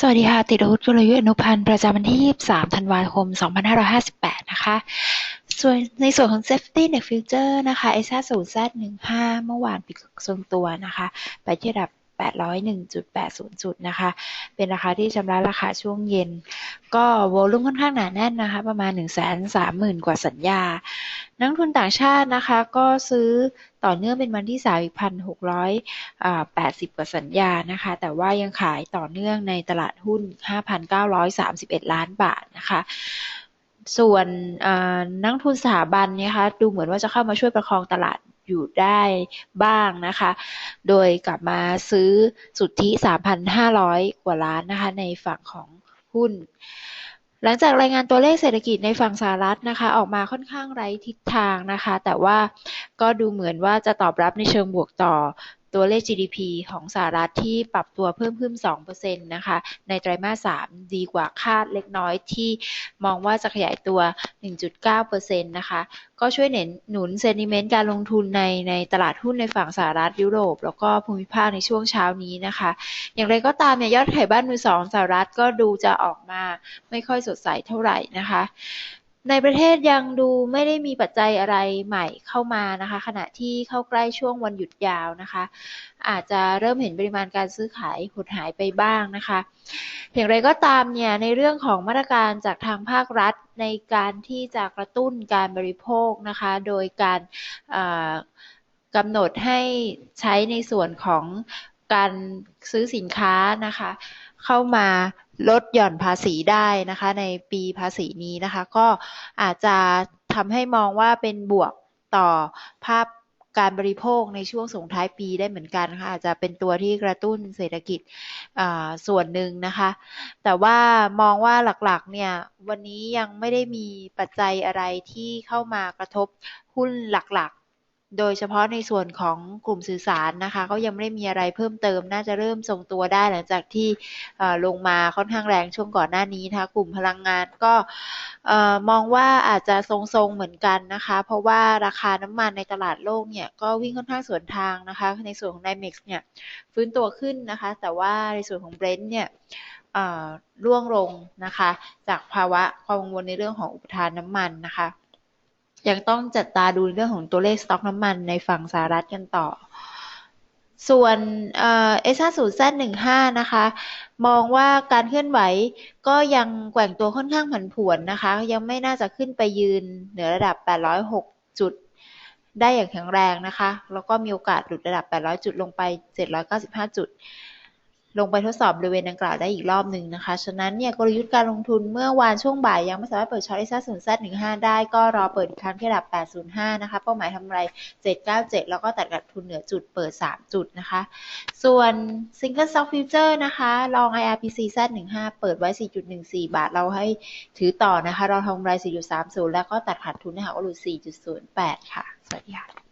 สวัสดีค่ะ ติดอาวุธกลยุทธ์อนุพันธ์ประจำวันที่ 23 ธันวาคม 2558 นะคะ ส่วนในส่วนของ Safety Net Future นะคะ s 0 z 15เมื่อวานปิดทรงตัวนะคะ ไปที่ระดับ 801.80 จุดนะคะ เป็นราคาที่ชำระราคาช่วงเย็น ก็โวลุ่มค่อนข้างหนาแน่นนะคะ ประมาณ 130,000 กว่าสัญญา นักทุนต่างชาตินะคะก็ซื้อต่อเนื่องเป็นวันที่3อีก1,680กว่าสัญญานะคะ แต่ว่ายังขายต่อเนื่องในตลาดหุ้น 5,931 ล้านบาทนะคะส่วนนักทุนสถาบันนี่ยคะดูเหมือนว่าจะเข้ามาช่วยประคองตลาดอยู่ได้บ้างนะคะ โดยกลับมาซื้อสุทธิ 3,500 กว่าล้านนะคะ ในฝั่งของหุ้น หลังจากรายงานตัวเลขเศรษฐกิจในฝั่งสหรัฐนะคะ ออกมาค่อนข้างไร้ทิศทางนะคะ แต่ว่าก็ดูเหมือนว่าจะตอบรับในเชิงบวกต่อ ตัวเลข GDP ของสหรัฐที่ปรับตัวเพิ่มขึ้น 2%นะคะ ในไตรมาส 3 ดีกว่าคาดเล็กน้อยที่มองว่าจะขยายตัว 1.9%นะคะ ก็ช่วยเน้นหนุนเซนิเมนต์การลงทุนในในตลาดหุ้นในฝั่งสหรัฐยุโรป แล้วก็ภูมิภาคในช่วงเช้านี้นะคะ อย่างไรก็ตามเนี่ยยอดขายบ้านมือสองสหรัฐก็ดูจะออกมาไม่ค่อยสดใสเท่าไหร่นะคะ ในประเทศยังดูไม่ได้มีปัจจัยอะไรใหม่เข้ามานะคะ ขณะที่เข้าใกล้ช่วงวันหยุดยาวนะคะ อาจจะเริ่มเห็นปริมาณการซื้อขายหดหายไปบ้างนะคะ อย่างไรก็ตามเนี่ยในเรื่องของมาตรการจากทางภาครัฐในการที่จะกระตุ้นการบริโภคนะคะ โดยการกำหนดให้ใช้ในส่วนของ การซื้อสินค้านะคะ เข้ามาลดหย่อนภาษีได้นะคะ ในปีภาษีนี้นะคะ ก็อาจจะทำให้มองว่าเป็นบวกต่อภาพการบริโภคในช่วงส่งท้ายปีได้เหมือนกันค่ะอาจจะเป็นตัวที่กระตุ้นเศรษฐกิจส่วนหนึ่งนะคะ แต่ว่ามองว่าหลักๆเนี่ยวันนี้ยังไม่ได้มีปัจจัยอะไรที่เข้ามากระทบหุ้นหลัก โดยเฉพาะในส่วนของกลุ่มสื่อสารนะคะ ก็ยังไม่ได้มีอะไรเพิ่มเติม น่าจะเริ่มทรงตัวได้หลังจากที่ลงมาค่อนข้างแรงช่วงก่อนหน้านี้นะคะ กลุ่มพลังงานก็มองว่าอาจจะทรงๆเหมือนกันนะคะ เพราะว่าราคาน้ำมันในตลาดโลกเนี่ยก็วิ่งค่อนข้างสวนทางนะคะ ในส่วนของ NYMEX เนี่ยฟื้นตัวขึ้นนะคะ แต่ว่าในส่วนของ Brent เนี่ยร่วงลงนะคะ จากภาวะความกังวลในเรื่องของอุปทานน้ำมันนะคะ ยังต้องจัดตาดูเรื่องของตัวเลขสต็อกน้ำมันในฝั่งสหรัฐกันต่อ ส่วนเอสห้าศูนย์แซหนึ่งห้านะคะ มองว่าการเคลื่อนไหวก็ยังแกว่งตัวค่อนข้างผันผวนนะคะ ยังไม่น่าจะขึ้นไปยืนเหนือระดับ 806 จุดได้อย่างแข็งแรงนะคะ แล้วก็มีโอกาสหลุดระดับ 800 จุดลงไป 795 จุด ลงไปทดสอบบริเวณดังกล่าวได้อีกรอบหนึ่งนะคะ ฉะนั้นเนี่ยกลยุทธ์การลงทุนเมื่อวานช่วงบ่ายยังไม่สามารถเปิดช็อตไอซ่าศูนย์แซดหนึ่งห้าได้ก็รอเปิดอีกครั้งที่ระดับ 805 นะคะ เป้าหมายทำไร 797 แล้วก็ตัดกัดทุนเหนือจุดเปิด 3 จุดนะคะ ส่วน Single Stock Future นะคะ ลอง IRPC Z15 เปิดไว้ 4.14 บาท เราให้ถือต่อนะคะ เราทำไร 4.30 แล้วก็ตัดขาดทุนนะคะก็หลุด4.08 ค่ะ สวัสดีค่ะ